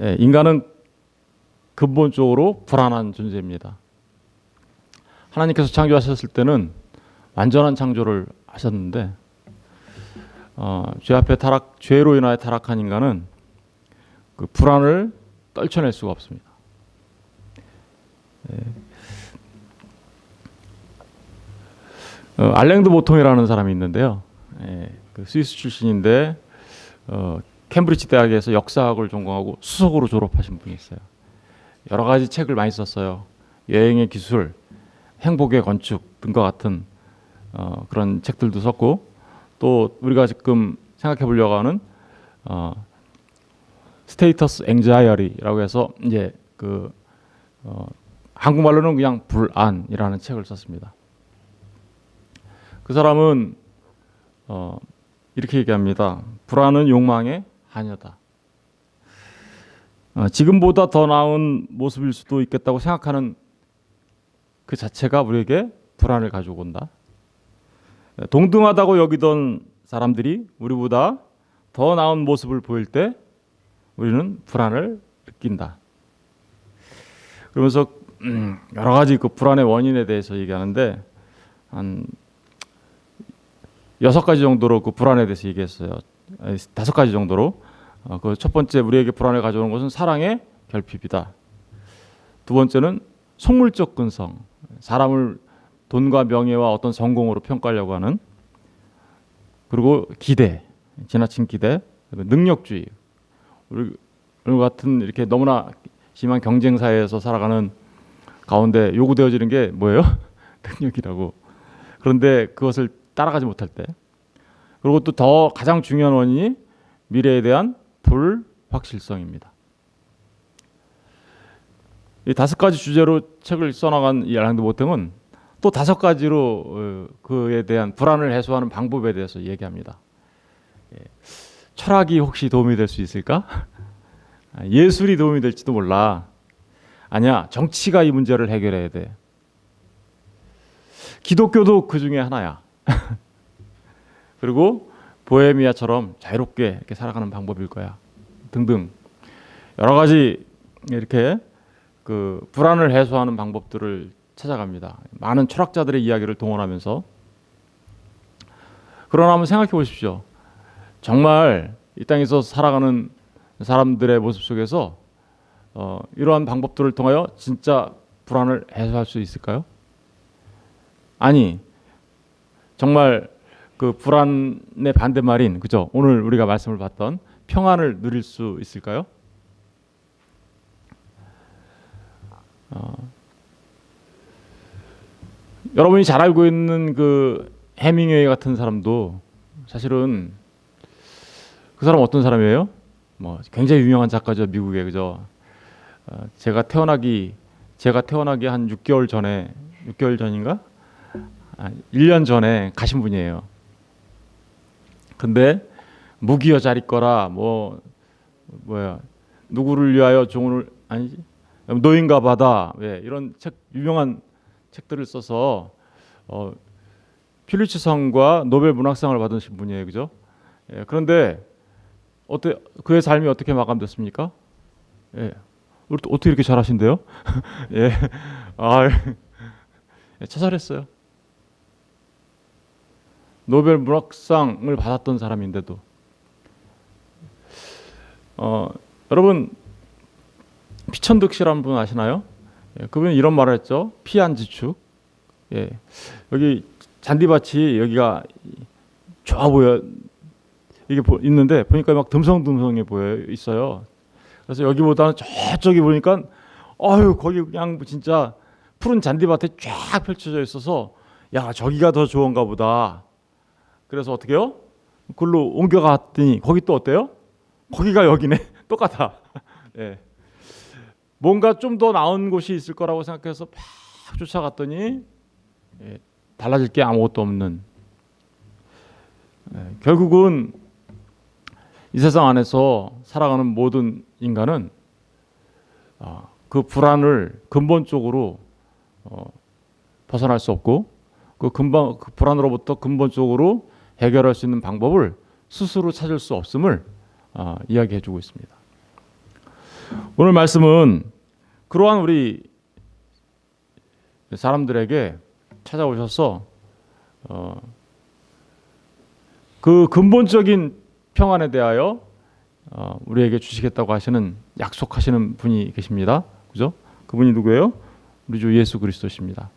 예, 인간은 근본적으로 불안한 존재입니다. 하나님께서 창조하셨을 때는 완전한 창조를 하셨는데 어, 죄 앞에 타락, 죄로 인하여 타락한 인간은 그 불안을 떨쳐낼 수가 없습니다. 예. 어, 알랭드 보통이라는 사람이 있는데요. 예, 그 스위스 출신인데 어, 캠브리지 대학에서 역사학을 전공하고 수석으로 졸업하신 분이 있어요. 여러 가지 책을 많이 썼어요. 여행의 기술, 행복의 건축 등과 같은 어, 그런 책들도 썼고 또 우리가 지금 생각해 보려고 하는 어, 스테이터스 앵자이어리라고 해서 이제 그 어, 한국말로는 그냥 불안이라는 책을 썼습니다. 그 사람은 어, 이렇게 얘기합니다. 불안은 욕망의 하녀다. 어, 지금보다 더 나은 모습일 수도 있겠다고 생각하는 그 자체가 우리에게 불안을 가지고 온다. 동등하다고 여기던 사람들이 우리보다 더 나은 모습을 보일 때 우리는 불안을 느낀다. 그러면서 음, 여러 가지 그 불안의 원인에 대해서 얘기하는데 한 여섯 가지 정도로 그 불안에 대해서 얘기했어요. 다섯 가지 정도로. 어, 그첫 번째 우리에게 불안을 가져오는 것은 사랑의 결핍이다. 두 번째는 속물적 근성, 사람을 돈과 명예와 어떤 성공으로 평가하려고 하는 그리고 기대, 지나친 기대, 능력주의. 우리 같은 이렇게 너무나 심한 경쟁 사회에서 살아가는 가운데 요구되어지는 게 뭐예요? 능력이라고. 그런데 그것을 따라가지 못할 때. 그리고 또 더 가장 중요한 원인이 미래에 대한 불확실성입니다. 이 다섯 가지 주제로 책을 써나간 이 알랑드 모탱은 또 다섯 가지로 어, 그에 대한 불안을 해소하는 방법에 대해서 얘기합니다. 예. 철학이 혹시 도움이 될 수 있을까? 아, 예술이 도움이 될지도 몰라. 아니야, 정치가 이 문제를 해결해야 돼. 기독교도 그 중에 하나야. 그리고 보헤미아처럼 자유롭게 이렇게 살아가는 방법일 거야. 등등 여러 가지 이렇게 그 불안을 해소하는 방법들을 찾아갑니다. 많은 철학자들의 이야기를 동원하면서 그러나 한번 생각해 보십시오. 정말 이 땅에서 살아가는 사람들의 모습 속에서 어, 이러한 방법들을 통하여 진짜 불안을 해소할 수 있을까요? 아니 정말 그 불안의 반대말인 그죠? 오늘 우리가 말씀을 봤던 평안을 누릴 수 있을까요? 어, 여러분이 잘 알고 있는 그 해밍웨이 같은 사람도 사실은 그 사람 어떤 사람이에요? 뭐 굉장히 유명한 작가죠 미국에 그죠? 어, 제가 태어나기 제가 태어나기 한 6개월 전에 6개월 전인가? 아, 1년 전에 가신 분이에요. 근데 무기여 자리 거라 뭐 뭐야 누구를 위하여 종을 아니지 노인과 바다 왜 이런 책 유명한 책들을 써서 어, 퓰리츠상과 노벨 문학상을 받으신 분이에요, 그죠? 예, 그런데 어때 그의 삶이 어떻게 마감됐습니까? 예, 어떻게 이렇게 잘하신대요? 예, 아, 예, 자살했어요. 노벨 문학상을 받았던 사람인데도 어, 여러분 피천득 씨라는 분 아시나요? 예, 그분이 이런 말을 했죠. 피안지축. 예, 여기 잔디밭이 여기가 좋아 보여 이게 보, 있는데 보니까 막 듬성듬성해 보여 있어요. 그래서 여기보다는 저쪽이 보니까 아유 거기 그냥 진짜 푸른 잔디밭에 쫙 펼쳐져 있어서 야 저기가 더 좋은가 보다. 그래서 어떻게요? 그걸로 옮겨갔더니 거기 또 어때요? 거기가 여기네. 똑같아. 예. 뭔가 좀 더 나은 곳이 있을 거라고 생각해서 막 쫓아갔더니 예, 달라질 게 아무것도 없는. 예, 결국은 이 세상 안에서 살아가는 모든 인간은 어, 그 불안을 근본적으로 어, 벗어날 수 없고 그 근본 그 불안으로부터 근본적으로 해결할 수 있는 방법을 스스로 찾을 수 없음을 어, 이야기해주고 있습니다. 오늘 말씀은 그러한 우리 사람들에게 찾아오셔서 어, 그 근본적인 평안에 대하여 어, 우리에게 주시겠다고 하시는 약속하시는 분이 계십니다. 그죠? 그분이 누구예요? 우리 주 예수 그리스도십니다.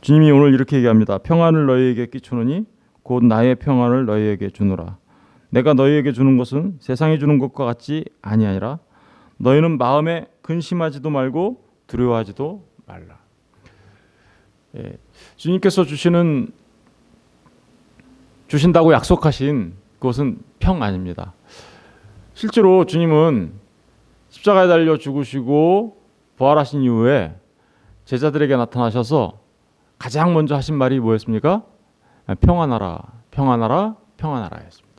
주님이 오늘 이렇게 얘기합니다. 평안을 너희에게 끼치노니 곧 나의 평안을 너희에게 주노라. 내가 너희에게 주는 것은 세상이 주는 것과 같지 아니하니라. 너희는 마음에 근심하지도 말고 두려워하지도 말라. 예, 주님께서 주시는 주신다고 약속하신 그것은 평안입니다. 실제로 주님은 십자가에 달려 죽으시고 부활하신 이후에 제자들에게 나타나셔서 가장 먼저 하신 말이 뭐였습니까? 평안하라, 평안하라, 평안하라 했습니다.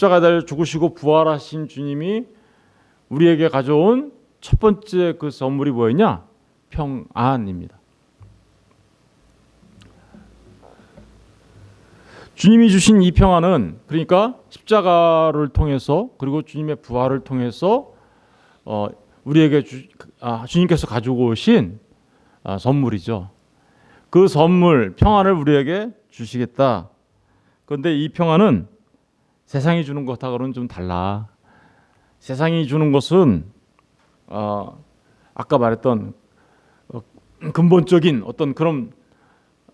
십자가에 죽으시고 부활하신 주님이 우리에게 가져온 첫 번째 그 선물이 뭐였냐? 평안입니다. 주님이 주신 이 평안은 그러니까 십자가를 통해서 그리고 주님의 부활을 통해서 어, 우리에게 주, 아, 주님께서 가지고 오신 아, 선물이죠. 그 선물 평안을 우리에게 주시겠다. 그런데 이 평안은 세상이 주는 것하고는 좀 달라. 세상이 주는 것은 어, 아까 말했던 어, 근본적인 어떤 그런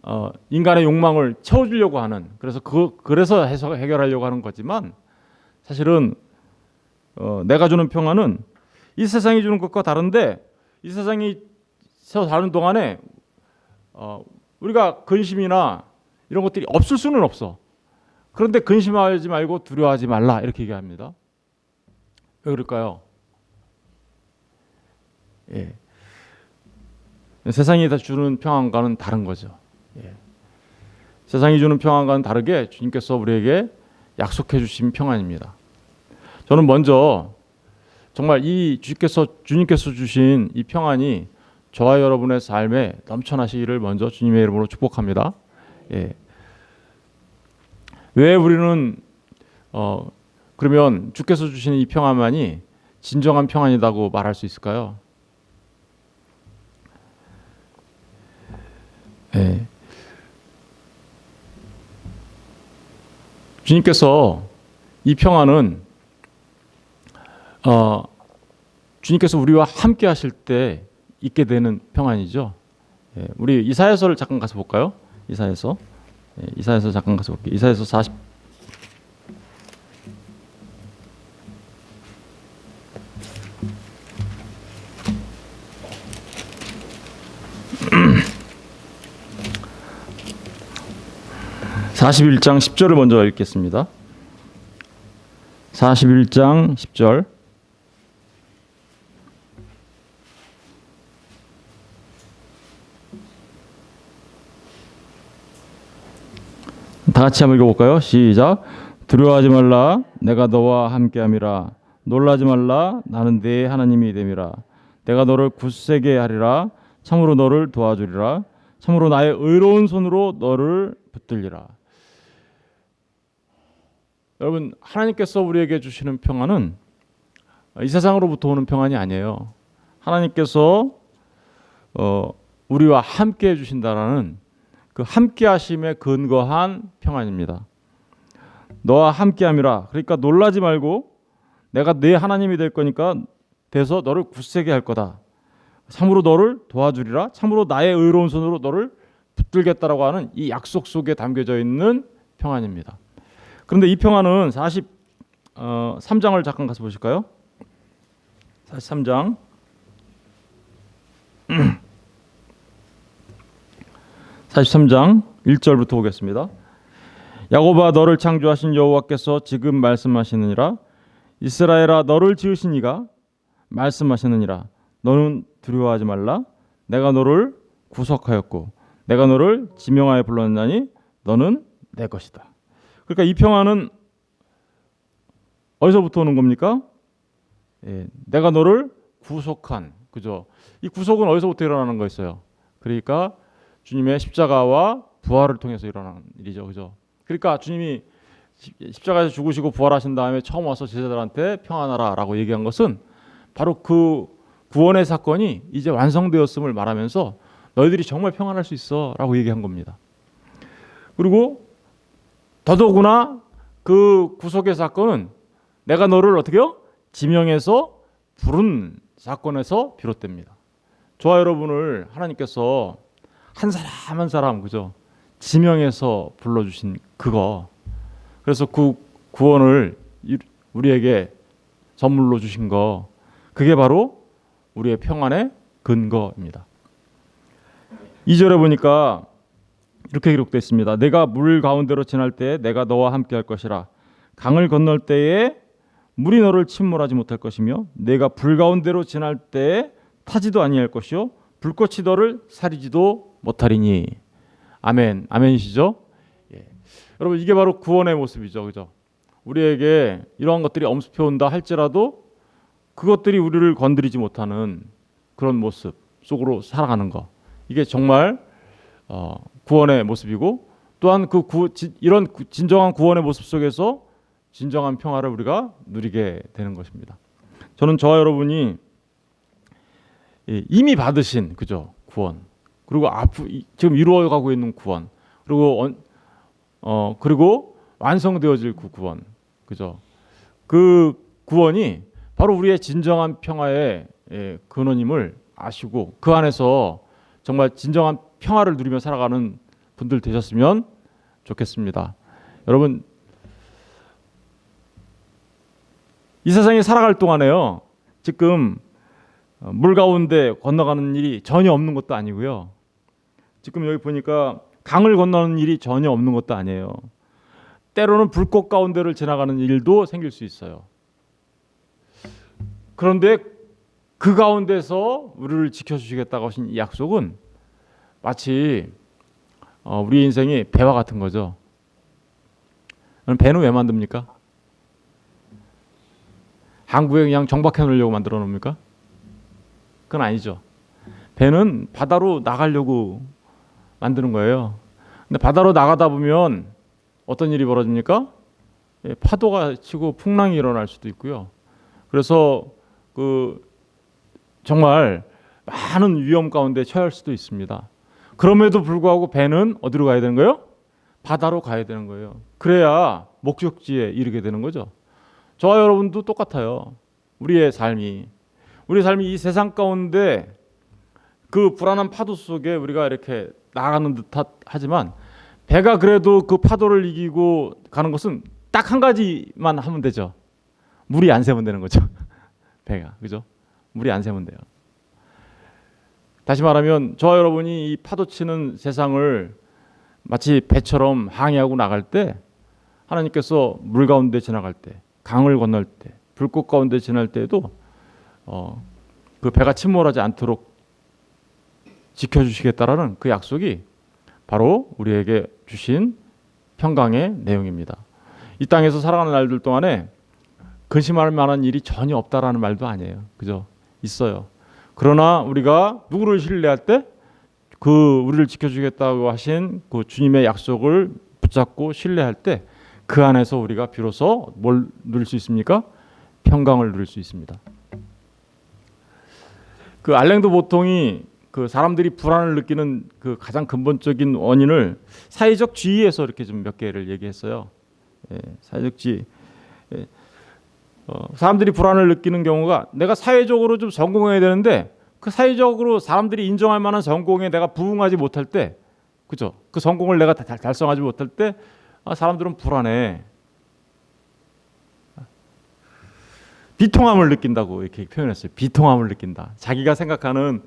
어, 인간의 욕망을 채워주려고 하는 그래서 그 그래서 해석 해결하려고 하는 거지만 사실은 어, 내가 주는 평안은 이 세상이 주는 것과 다른데 이 세상이 서 다른 동안에 어, 우리가 근심이나 이런 것들이 없을 수는 없어. 그런데 근심하지 말고 두려워하지 말라 이렇게 얘기합니다. 왜 그럴까요? 예. 세상이 다 주는 평안과는 다른 거죠. 예. 세상이 주는 평안과는 다르게 주님께서 우리에게 약속해 주신 평안입니다. 저는 먼저 정말 이 주님께서 주님께서 주신 이 평안이 저와 여러분의 삶에 넘쳐나시기를 먼저 주님의 이름으로 축복합니다. 예. 왜 우리는 어 그러면 주께서 주시는 이 평안만이 진정한 평안이라고 말할 수 있을까요? 예. 주님께서 이 평안은 어, 주님께서 우리와 함께 하실 때 있게 되는 평안이죠. 예, 우리 이사야서를 잠깐 가서 볼까요? 이사야서. 예, 이사야서 잠깐 가서 볼게요. 이사야서 40 41장 10절을 먼저 읽겠습니다. 41장 10절 같이 한번 읽어볼까요? 시작. 두려워하지 말라. 내가 너와 함께함이라. 놀라지 말라. 나는 네 하나님이 됨이라. 내가 너를 굳세게 하리라. 참으로 너를 도와주리라. 참으로 나의 의로운 손으로 너를 붙들리라. 여러분 하나님께서 우리에게 주시는 평안은 이 세상으로부터 오는 평안이 아니에요. 하나님께서 어, 우리와 함께 해주신다라는 그 함께 하심에 근거한 평안입니다. 너와 함께 함이라. 그러니까 놀라지 말고 내가 네 하나님이 될 거니까 돼서 너를 굳세게 할 거다. 참으로 너를 도와주리라. 참으로 나의 의로운 손으로 너를 붙들겠다라고 하는 이 약속 속에 담겨져 있는 평안입니다. 그런데 이 평안은 43장을 어, 잠깐 가서 보실까요? 43장 43장 1절부터 보겠습니다. 야곱아 너를 창조하신 여호와께서 지금 말씀하시느니라 이스라엘아 너를 지으신 이가 말씀하시느니라 너는 두려워하지 말라 내가 너를 구속하였고 내가 너를 지명하여 불렀나니 너는 내 것이다. 그러니까 이 평화는 어디서부터 오는 겁니까? 예, 내가 너를 구속한 그죠? 이 구속은 어디서부터 일어나는 거였어요? 그러니까 주님의 십자가와 부활을 통해서 일어나는 일이죠, 그죠? 그러니까 주님이 십자가에서 죽으시고 부활하신 다음에 처음 와서 제자들한테 평안하라라고 얘기한 것은 바로 그 구원의 사건이 이제 완성되었음을 말하면서 너희들이 정말 평안할 수 있어라고 얘기한 겁니다. 그리고 더더구나 그 구속의 사건은 내가 너를 어떻게요? 지명해서 부른 사건에서 비롯됩니다. 저와 여러분을 하나님께서 한 사람 한 사람 그죠? 지명해서 불러주신 그거. 그래서 그 구원을 우리에게 선물로 주신 거. 그게 바로 우리의 평안의 근거입니다. 2절에 보니까 이렇게 기록되어 있습니다. 내가 물 가운데로 지날 때에 내가 너와 함께 할 것이라. 강을 건널 때에 물이 너를 침몰하지 못할 것이며 내가 불 가운데로 지날 때에 타지도 아니할 것이요 불꽃이 너를 사리지도 못하리니. 아멘. 아멘이시죠? 예. 여러분 이게 바로 구원의 모습이죠. 그죠? 우리에게 이러한 것들이 엄습해 온다 할지라도 그것들이 우리를 건드리지 못하는 그런 모습 속으로 살아가는 거. 이게 정말 어, 구원의 모습이고 또한 그 구, 지, 이런 구, 진정한 구원의 모습 속에서 진정한 평화를 우리가 누리게 되는 것입니다. 저는 저와 여러분이 이미 받으신 그죠 구원 그리고 앞 지금 이루어 가고 있는 구원 그리고 어 그리고 완성되어질 그 구원 그죠 그 구원이 바로 우리의 진정한 평화의 예, 근원임을 아시고 그 안에서 정말 진정한 평화를 누리며 살아가는 분들 되셨으면 좋겠습니다. 여러분 이 세상에 살아갈 동안에요. 지금 물 가운데 건너가는 일이 전혀 없는 것도 아니고요. 지금 여기 보니까 강을 건너는 일이 전혀 없는 것도 아니에요. 때로는 불꽃 가운데를 지나가는 일도 생길 수 있어요. 그런데 그 가운데서 우리를 지켜주시겠다고 하신 이 약속은 마치 어, 우리 인생이 배와 같은 거죠. 배는 왜 만듭니까? 항구에 그냥 정박해 놓으려고 만들어 놓습니까? 그건 아니죠. 배는 바다로 나가려고 만드는 거예요. 근데 바다로 나가다 보면 어떤 일이 벌어집니까? 예, 파도가 치고 풍랑이 일어날 수도 있고요. 그래서 그 정말 많은 위험 가운데 처할 수도 있습니다. 그럼에도 불구하고 배는 어디로 가야 되는 거예요? 바다로 가야 되는 거예요. 그래야 목적지에 이르게 되는 거죠. 저와 여러분도 똑같아요. 우리의 삶이 우리 삶이 이 세상 가운데 그 불안한 파도 속에 우리가 이렇게 나가는 듯 하지만 배가 그래도 그 파도를 이기고 가는 것은 딱 한 가지만 하면 되죠. 물이 안 새면 되는 거죠. 배가 그죠? 물이 안 새면 돼요. 다시 말하면 저와 여러분이 이 파도 치는 세상을 마치 배처럼 항해하고 나갈 때 하나님께서 물 가운데 지나갈 때 강을 건널 때 불꽃 가운데 지날 때에도 어, 그 배가 침몰하지 않도록 지켜주시겠다라는 그 약속이 바로 우리에게 주신 평강의 내용입니다. 이 땅에서 살아가는 날들 동안에 근심할 만한 일이 전혀 없다라는 말도 아니에요. 그죠? 있어요. 그러나 우리가 누구를 신뢰할 때 그 우리를 지켜주겠다고 하신 그 주님의 약속을 붙잡고 신뢰할 때 그 안에서 우리가 비로소 뭘 누릴 수 있습니까? 평강을 누릴 수 있습니다. 그 알랭도 보통이 그 사람들이 불안을 느끼는 그 가장 근본적인 원인을 사회적 지위에서 이렇게 좀 몇 개를 얘기했어요. 예, 사회적 지위. 예, 어, 사람들이 불안을 느끼는 경우가 내가 사회적으로 좀 성공해야 되는데 그 사회적으로 사람들이 인정할 만한 성공에 내가 부응하지 못할 때, 그죠? 그 성공을 내가 다, 달성하지 못할 때 아, 사람들은 불안해. 비통함을 느낀다고 이렇게 표현했어요. 비통함을 느낀다. 자기가 생각하는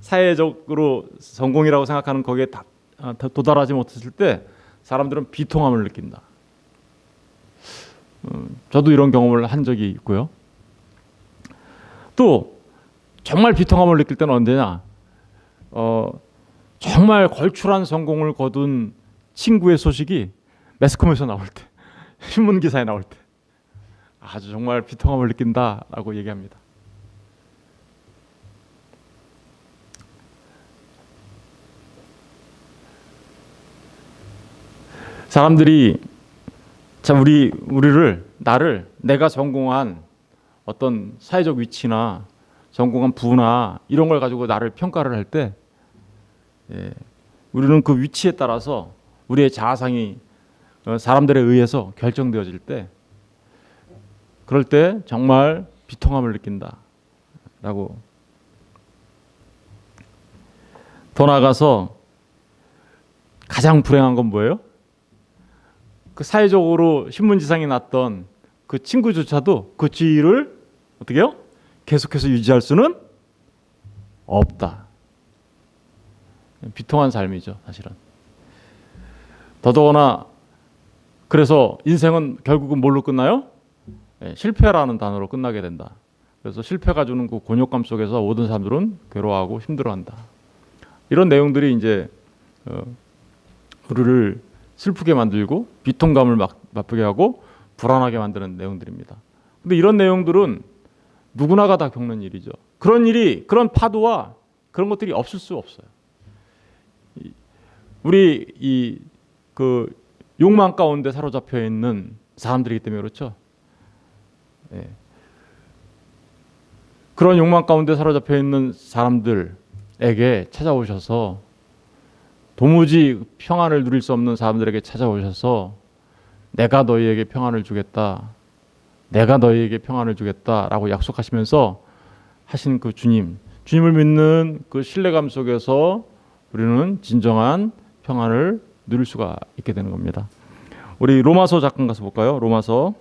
사회적으로 성공이라고 생각하는 거기에 다, 아, 도달하지 못했을 때 사람들은 비통함을 느낀다. 음, 저도 이런 경험을 한 적이 있고요. 또 정말 비통함을 느낄 때는 언제냐? 어, 정말 걸출한 성공을 거둔 친구의 소식이 매스컴에서 나올 때, 신문 기사에 나올 때 아주 정말 비통함을 느낀다라고 얘기합니다. 사람들이 참 우리 우리를 나를 내가 성공한 어떤 사회적 위치나 전공한 부나 이런 걸 가지고 나를 평가를 할때 예, 우리는 그 위치에 따라서 우리의 자아상이 어, 사람들에 의해서 결정되어질 때 그럴 때 정말 비통함을 느낀다라고 더 나아가서 가장 불행한 건 뭐예요? 그 사회적으로 신문지상이 났던 그 친구조차도 그 지위를 어떻게요? 계속해서 유지할 수는 없다. 비통한 삶이죠, 사실은. 더더구나 그래서 인생은 결국은 뭘로 끝나요? 예, 실패라는 단어로 끝나게 된다. 그래서 실패가 주는 그 곤욕감 속에서 모든 사람들은 괴로워하고 힘들어한다. 이런 내용들이 이제 어, 우리를 슬프게 만들고 비통감을 막, 맛보게 하고 불안하게 만드는 내용들입니다. 근데 이런 내용들은 누구나가 다 겪는 일이죠. 그런 일이 그런 파도와 그런 것들이 없을 수 없어요. 이- 우리 이 그 욕망 가운데 사로잡혀 있는 사람들이기 때문에 그렇죠. 예. 그런 욕망 가운데 사로잡혀 있는 사람들에게 찾아오셔서 도무지 평안을 누릴 수 없는 사람들에게 찾아오셔서 내가 너희에게 평안을 주겠다. 내가 너희에게 평안을 주겠다라고 약속하시면서 하신 그 주님, 주님을 믿는 그 신뢰감 속에서 우리는 진정한 평안을 누릴 수가 있게 되는 겁니다. 우리 로마서 잠깐 가서 볼까요? 로마서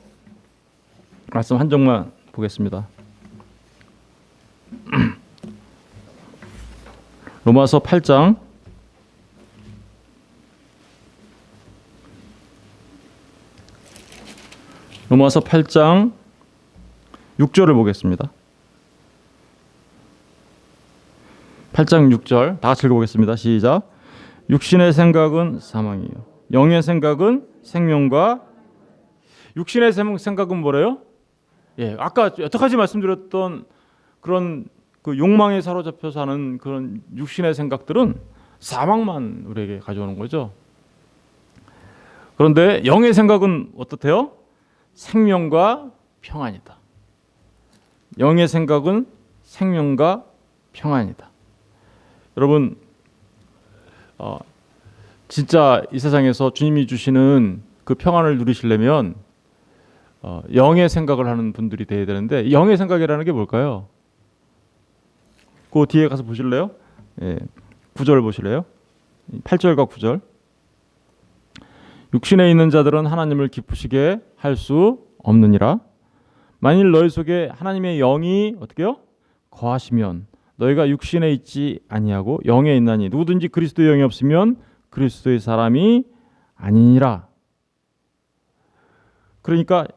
말씀 한 정만 보겠습니다. 로마서 8장 로마서 8장 6절을 보겠습니다. 8장 6절 다 같이 읽어보겠습니다. 시작. 육신의 생각은 사망이요. 영의 생각은 생명과 육신의 생- 생각은 뭐래요? 예, 아까 여러 가지 말씀드렸던 그런 그 욕망에 사로잡혀 사는 그런 육신의 생각들은 사망만 우리에게 가져오는 거죠. 그런데 영의 생각은 어떻대요? 생명과 평안이다. 영의 생각은 생명과 평안이다. 여러분, 어, 진짜 이 세상에서 주님이 주시는 그 평안을 누리시려면 어, 영의 생각을 하는 분들이 돼야 되는데 영의 생각이라는 게 뭘까요? 그 뒤에 가서 보실래요? 예, 9절 보실래요? 8절과 9절. 육신에 있는 자들은 하나님을 기쁘시게 할 수 없느니라. 만일 너희 속에 하나님의 영이 어떻게요? 거하시면 너희가 육신에 있지 아니하고 영에 있나니 누구든지 그리스도의 영이 없으면 그리스도의 사람이 아니니라. 그러니까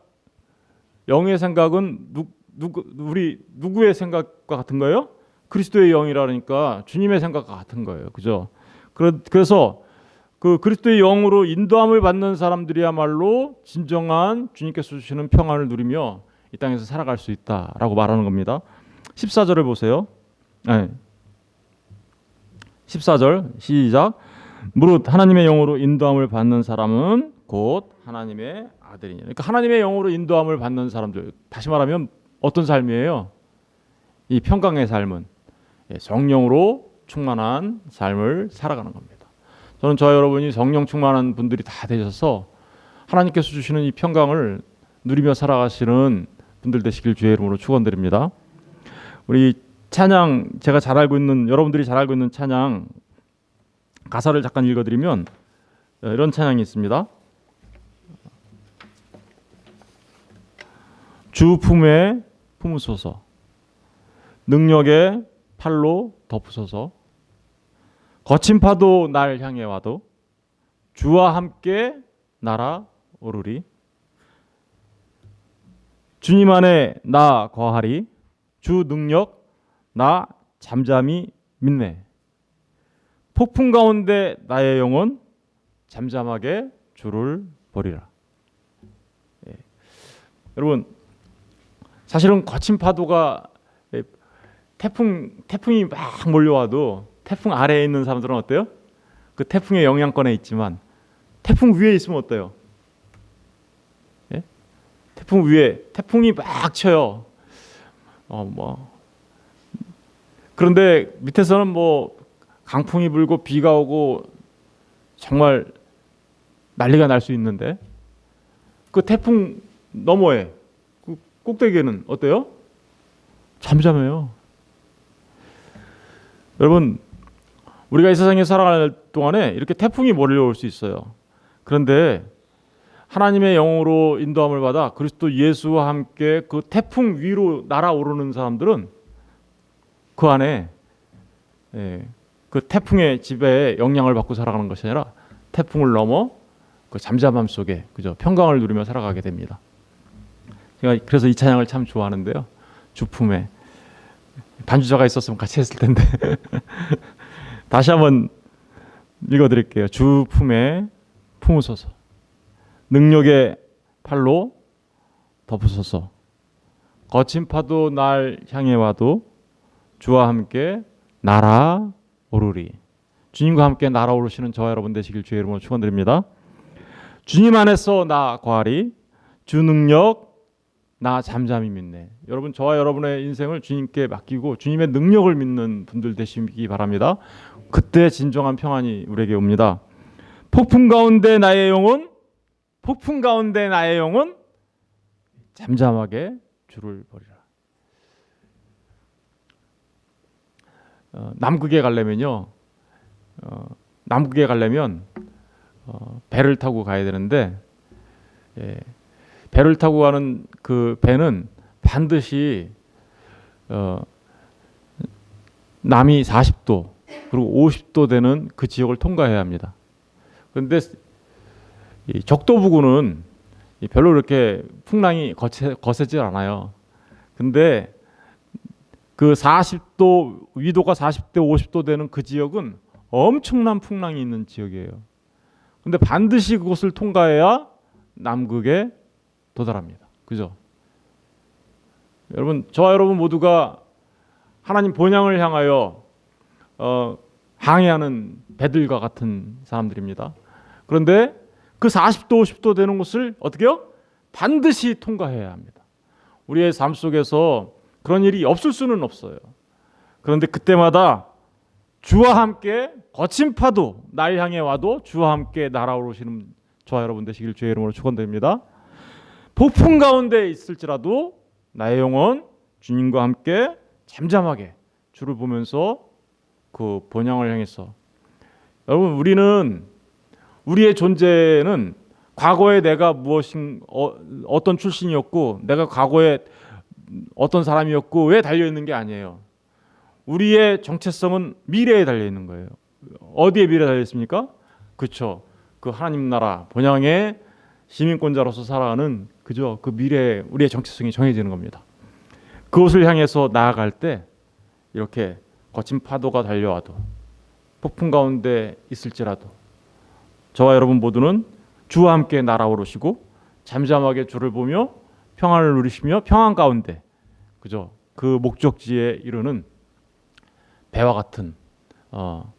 영의 생각은 누, 누구 우리 누구의 생각과 같은 거예요? 그리스도의 영이라니까 주님의 생각과 같은 거예요. 그죠? 그래- 그래서 그 그리스도의 영으로 인도함을 받는 사람들이야말로 진정한 주님께서 주시는 평안을 누리며 이 땅에서 살아갈 수 있다라고 말하는 겁니다. 14절을 보세요. 네. 14절 시작. 무릇 하나님의 영으로 인도함을 받는 사람은 곧 하나님의 아들이니. 그러니까 하나님의 영으로 인도함을 받는 사람들. 다시 말하면 어떤 삶이에요? 이 평강의 삶은 예, 성령으로 충만한 삶을 살아가는 겁니다. 저는 저 여러분이 성령 충만한 분들이 다 되셔서 하나님께서 주시는 이 평강을 누리며 살아가시는 분들 되시길 주의 이름으로 축원드립니다. 우리 찬양 제가 잘 알고 있는 여러분들이 잘 알고 있는 찬양 가사를 잠깐 읽어드리면 어, 이런 찬양이 있습니다. 주 품에 품으소서 능력의 팔로 덮으소서 거친 파도 날 향해 와도 주와 함께 날아 오르리. 주님 안에 나 거하리. 주 능력 나 잠잠히 믿네. 폭풍 가운데 나의 영혼 잠잠하게 주를 버리라. 예. 여러분 사실은 거친 파도가 예, 태풍 태풍이 막 몰려와도 태풍 아래에 있는 사람들은 어때요? 그 태풍의 영향권에 있지만 태풍 위에 있으면 어때요? 예? 태풍 위에 태풍이 막 쳐요. 어 뭐 그런데 밑에서는 뭐 강풍이 불고 비가 오고 정말 난리가 날 수 있는데 그 태풍 너머에 그 꼭대기에는 어때요? 잠잠해요. 여러분 우리가 이 세상에 살아갈 동안에 이렇게 태풍이 몰려올 수 있어요. 그런데 하나님의 영으로 인도함을 받아 그리스도 예수와 함께 그 태풍 위로 날아오르는 사람들은 그 안에 예, 그 태풍의 지배에 영향을 받고 살아가는 것이 아니라 태풍을 넘어 그 잠잠함 속에 그죠 평강을 누리며 살아가게 됩니다. 제가 그래서 이 찬양을 참 좋아하는데요. 주품에 반주자가 있었으면 같이 했을 텐데 다시 한번 읽어드릴게요. 주 품에 품으소서 능력의 팔로 덮으소서 거친 파도 날 향해 와도 주와 함께 날아오르리 주님과 함께 날아오르시는 저와 여러분 되시길 주의 이름으로 축원드립니다. 주님 안에서 나 거하리 주 능력 나 잠잠히 믿네. 여러분 저와 여러분의 인생을 주님께 맡기고 주님의 능력을 믿는 분들 되시기 바랍니다. 그때 진정한 평안이 우리에게 옵니다. 폭풍 가운데 나의 영혼 폭풍 가운데 나의 영혼 잠잠하게 주를 버리라. 어, 남극에 가려면요. 어, 남극에 가려면 어, 배를 타고 가야 되는데 예, 배를 타고 가는 그 배는 반드시 어, 남이 40도 그리고 50도 되는 그 지역을 통과해야 합니다. 그런데 이 적도 부근은 이 별로 그렇게 풍랑이 거세, 거세질 않아요. 근데 그 40도 위도가 40대 50도 되는 그 지역은 엄청난 풍랑이 있는 지역이에요. 근데 반드시 그곳을 통과해야 남극에 도달합니다. 그죠? 여러분, 저와 여러분 모두가 하나님 본향을 향하여 어, 항해하는 배들과 같은 사람들입니다. 그런데 그 40도, 50도 되는 곳을 어떻게요? 반드시 통과해야 합니다. 우리의 삶 속에서 그런 일이 없을 수는 없어요. 그런데 그때마다 주와 함께 거친 파도 날 향해 와도 주와 함께 날아오르시는 저와 여러분 되시길 주의 이름으로 축원드립니다. 폭풍 가운데 있을지라도 나의 영혼 주님과 함께 잠잠하게 주를 보면서 그 본향을 향해서 여러분 우리는 우리의 존재는 과거에 내가 무엇인 어, 어떤 출신이었고 내가 과거에 어떤 사람이었고 왜 달려 있는 게 아니에요. 우리의 정체성은 미래에 달려 있는 거예요. 어디에 미래 달려 있습니까? 그렇죠. 그 하나님 나라 본향의 시민권자로서 살아가는 그죠. 그 미래에 우리의 정체성이 정해지는 겁니다. 그곳을 향해서 나아갈 때 이렇게 거친 파도가 달려와도 폭풍 가운데 있을지라도 저와 여러분 모두는 주와 함께 날아오르시고 잠잠하게 주를 보며 평안을 누리시며 평안 가운데 그죠 그 목적지에 이르는 배와 같은 어,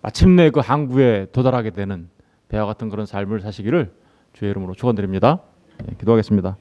마침내 그 항구에 도달하게 되는 배와 같은 그런 삶을 사시기를 주의 이름으로 축원드립니다. 네, 기도하겠습니다.